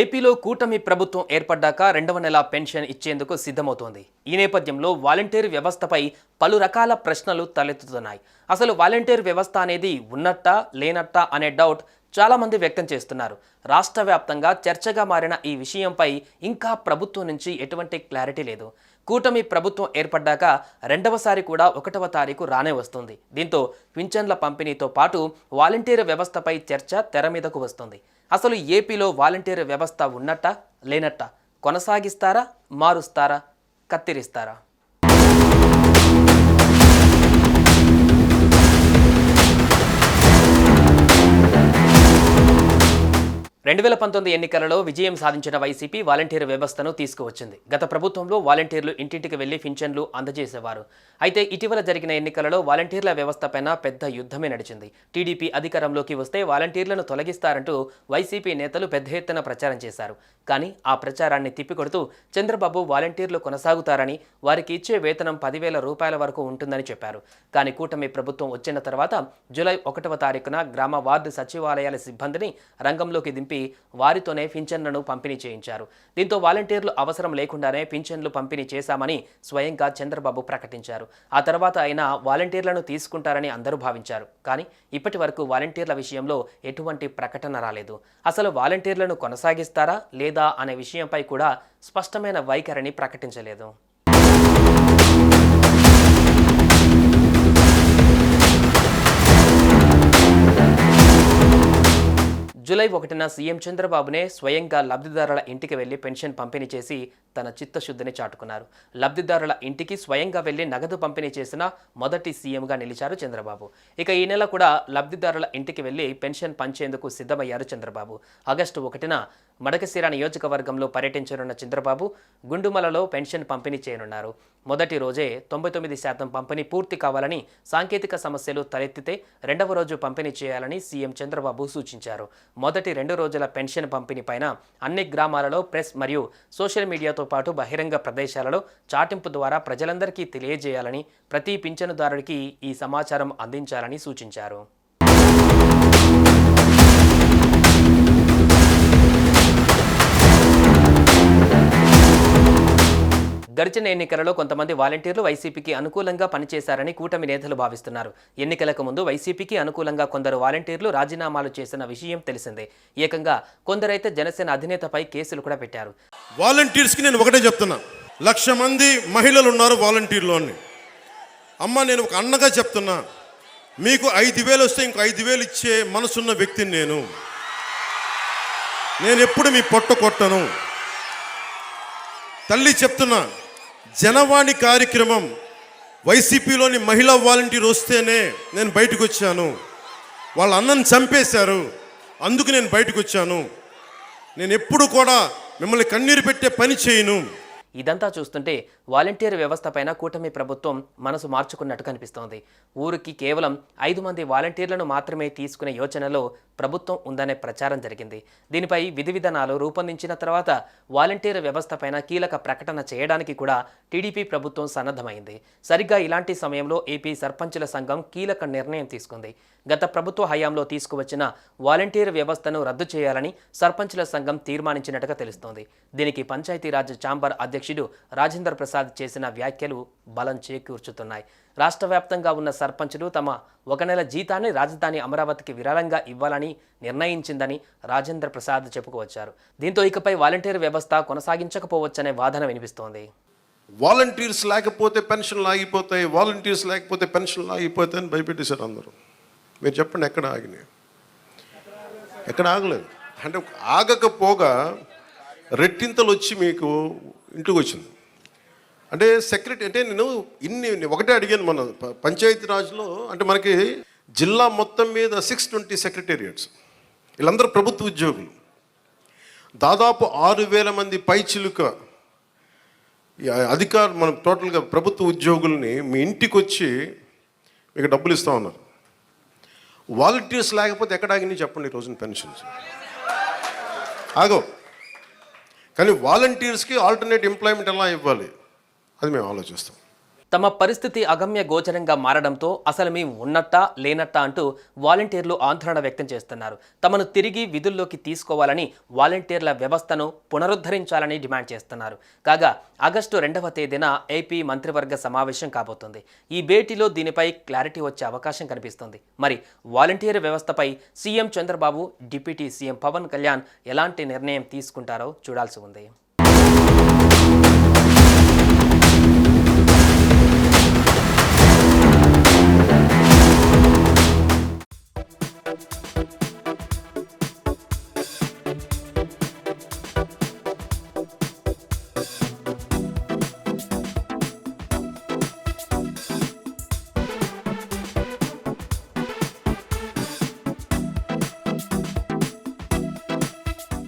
ఏపీలో కూటమి ప్రభుత్వం ఏర్పడ్డాక రెండవ నెల పెన్షన్ ఇచ్చేందుకు సిద్ధమవుతోంది. ఈ నేపథ్యంలో వాలంటీర్ వ్యవస్థపై పలు రకాల ప్రశ్నలు తలెత్తుతున్నాయి. అసలు వాలంటీర్ వ్యవస్థ అనేది ఉన్నట్టా లేనట్టా అనే డౌట్ చాలామంది వ్యక్తం చేస్తున్నారు. రాష్ట్ర వ్యాప్తంగా చర్చగా మారిన ఈ విషయంపై ఇంకా ప్రభుత్వం నుంచి ఎటువంటి క్లారిటీ లేదు. కూటమి ప్రభుత్వం ఏర్పడ్డాక రెండవసారి కూడా ఒకటవ తారీఖు రానే వస్తుంది. దీంతో పింఛన్ల పంపిణీతో పాటు వాలంటీర్ వ్యవస్థపై చర్చ తెర మీదకు వస్తుంది. అసలు ఏపీలో వాలంటీర్ వ్యవస్థ ఉన్నట్ట లేనట్ట కొనసాగిస్తారా మారుస్తారా కత్తిరిస్తారా? రెండు వేల పంతొమ్మిది ఎన్నికలలో విజయం సాధించిన వైసీపీ వాలంటీర్ వ్యవస్థను తీసుకువచ్చింది. గత ప్రభుత్వంలో వాలంటీర్లు ఇంటింటికి వెళ్ళి పింఛన్లు అందజేసేవారు. అయితే ఇటీవల జరిగిన ఎన్నికలలో వాలంటీర్ల వ్యవస్థపైన పెద్ద యుద్ధమే నడిచింది. టీడీపీ అధికారంలోకి వస్తే వాలంటీర్లను తొలగిస్తారంటూ వైసీపీ నేతలు పెద్ద ఎత్తున ప్రచారం చేశారు. కానీ ఆ ప్రచారాన్ని తిప్పికొడుతూ చంద్రబాబు వాలంటీర్లు కొనసాగుతారని వారికి ఇచ్చే వేతనం పదివేల రూపాయల వరకు ఉంటుందని చెప్పారు. కానీ కూటమి ప్రభుత్వం వచ్చిన తర్వాత జూలై ఒకటవ తారీఖున గ్రామ వార్డు సచివాలయాల సిబ్బందిని రంగంలోకి దింపి వారితోనే పింఛన్లను పంపిణీ చేయించారు. దీంతో వాలంటీర్లు అవసరం లేకుండానే పింఛన్లు పంపిణీ చేశామని స్వయంగా చంద్రబాబు ప్రకటించారు. ఆ తర్వాత ఆయన వాలంటీర్లను తీసుకుంటారని అందరూ భావించారు. కానీ ఇప్పటి వరకు వాలంటీర్ల విషయంలో ఎటువంటి ప్రకటన రాలేదు. అసలు వాలంటీర్లను కొనసాగిస్తారా లేదా అనే విషయంపై కూడా స్పష్టమైన వైఖరిని ప్రకటించలేదు. జూలై ఒకటిన సీఎం చంద్రబాబునే స్వయంగా లబ్ధిదారుల ఇంటికి వెళ్ళి పెన్షన్ పంపిణీ చేసి తన చిత్తశుద్ధిని చాటుకున్నారు. లబ్ధిదారుల ఇంటికి స్వయంగా వెళ్ళి నగదు పంపిణీ చేసిన మొదటి సీఎంగా నిలిచారు చంద్రబాబు. ఇక ఈ నెల కూడా లబ్ధిదారుల ఇంటికి వెళ్ళి పెన్షన్ పంచేందుకు సిద్ధమయ్యారు చంద్రబాబు. ఆగస్టు ఒకటిన మడకశిర నియోజకవర్గంలో పర్యటించనున్న చంద్రబాబు గుండుమలలో పెన్షన్ పంపిణీ చేయనున్నారు. మొదటి రోజే తొంభై తొమ్మిది శాతం పంపిణీ పూర్తి కావాలని సాంకేతిక సమస్యలు తలెత్తితే రెండవ రోజు పంపిణీ చేయాలని సీఎం చంద్రబాబు సూచించారు. మొదటి రెండు రోజుల పెన్షన్ పంపిణీ పైన అన్ని గ్రామాలలో ప్రెస్ మరియు సోషల్ మీడియాతో పాటు బహిరంగ ప్రదేశాలలో చాటింపు ద్వారా ప్రజలందరికీ తెలియజేయాలని ప్రతి పింఛనుదారుడికి ఈ సమాచారం అందించాలని సూచించారు. గడిచిన ఎన్నికలలో కొంతమంది వాలంటీర్లు వైసీపీకి అనుకూలంగా పనిచేశారని కూటమి నేతలు భావిస్తున్నారు. ఎన్నికలకు ముందు వైసీపీకి అనుకూలంగా కొందరు వాలంటీర్లు రాజీనామాలు చేసిన విషయం తెలిసిందే. ఏకంగా కొందరైతే జనసేన అధినేతపై కేసులు కూడా పెట్టారు. వాలంటీర్స్కి నేను ఒకటే చెప్తున్నా. లక్ష మంది మహిళలు ఉన్నారు వాలంటీర్లు అని అమ్మ నేను ఒక అన్నగా చెప్తున్నా. మీకు ఐదు వేలు వస్తే ఇంకో ఐదు వేలు ఇచ్చే మనసున్న వ్యక్తిని నేను. నేను ఎప్పుడు మీ పొట్ట కొట్టను. తల్లి చెప్తున్నా జనవాణి కార్యక్రమం వైసీపీలోని మహిళా వాలంటీర్ వస్తేనే నేను బయటకు వచ్చాను. వాళ్ళ అన్నను చంపేశారు. అందుకు నేను బయటకు వచ్చాను. నేను ఎప్పుడు కూడా మిమ్మల్ని కన్నీరు పెట్టే పని చేయను. ఇదంతా చూస్తుంటే వాలంటీర్ వ్యవస్థ పైన కూటమి ప్రభుత్వం మనసు మార్చుకున్నట్టు కనిపిస్తోంది. ఊరికి కేవలం ఐదు మంది వాలంటీర్లను మాత్రమే తీసుకునే యోచనలో ప్రభుత్వం ఉందనే ప్రచారం జరిగింది. దీనిపై విధి విధానాలు రూపొందించిన తర్వాత వాలంటీర్ వ్యవస్థపైన కీలక ప్రకటన చేయడానికి కూడా టీడీపీ ప్రభుత్వం సన్నద్ధమైంది. సరిగ్గా ఇలాంటి సమయంలో ఏపీ సర్పంచుల సంఘం కీలక నిర్ణయం తీసుకుంది. గత ప్రభుత్వ హయాంలో తీసుకువచ్చిన వాలంటీర్ వ్యవస్థను రద్దు చేయాలని సర్పంచుల సంఘం తీర్మానించినట్టుగా తెలుస్తోంది. దీనికి పంచాయతీరాజ్ ఛాంబర్ అధ్యక్షుడు రాజేంద్ర ప్రసాద్ చేసిన వ్యాఖ్యలు బలం చేకూర్చుతున్నాయి. రాష్ట్ర వ్యాప్తంగా ఉన్న సర్పంచులు తమ ఒక నెల జీతాన్ని రాజధాని అమరావతికి విరాళంగా ఇవ్వాలని నిర్ణయించిందని రాజేంద్ర ప్రసాద్ చెప్పుకొచ్చారు దీంతో ఇకపై వాలంటీర్ వ్యవస్థ కొనసాగించకపోవచ్చనే వాదన వినిపిస్తోంది. వాలంటీర్స్ లేకపోతే పెన్షన్లు ఆగిపోతాయి వాలంటీర్స్ లేకపోతే పెన్షన్లు ఆగిపోతాయి అని భయపెట్టేశారు అందరూ. మీరు చెప్పండి ఎక్కడ ఆగినాయి? ఎక్కడ ఆగలేదు. అంటే ఆగకపోగా రెట్టింతలు వచ్చి మీకు ఇంటికి వచ్చింది. అంటే సెక్రటరీ అంటే నేను ఇన్ని ఒకటే అడిగాను మన పంచాయతీ రాజ్లో అంటే మనకి జిల్లా మొత్తం మీద సిక్స్ ట్వంటీ సెక్రటేరియట్స్ వీళ్ళందరూ ప్రభుత్వ ఉద్యోగులు. దాదాపు ఆరు వేల మంది పైచిలుక ఈ మనం టోటల్గా ప్రభుత్వ ఉద్యోగుల్ని మీ ఇంటికి వచ్చి మీకు డబ్బులు ఇస్తా ఉన్నారు. వాలంటీర్స్ లేకపోతే ఎక్కడాగినాయి చెప్పండి ఈ రోజున పెన్షన్స్? ఆగో కానీ వాలంటీర్స్కి ఆల్టర్నేట్ ఎంప్లాయ్మెంట్ ఎలా ఇవ్వాలి? అది మేము ఆలోచిస్తాం. తమ పరిస్థితి అగమ్య గోచరంగా మారడంతో అసలు మేము ఉన్నట్టా లేనట్టా అంటూ వాలంటీర్లు ఆందోళన వ్యక్తం చేస్తున్నారు. తమను తిరిగి విధుల్లోకి తీసుకోవాలని వాలంటీర్ల వ్యవస్థను పునరుద్ధరించాలని డిమాండ్ చేస్తున్నారు. కాగా ఆగస్టు రెండవ తేదీన ఏపీ మంత్రివర్గ సమావేశం కాబోతుంది. ఈ భేటీలో దీనిపై క్లారిటీ వచ్చే అవకాశం కనిపిస్తుంది. మరి వాలంటీర్ వ్యవస్థపై CM Chandrababu deputy CM Pawan Kalyan ఎలాంటి నిర్ణయం తీసుకుంటారో చూడాల్సి ఉంది.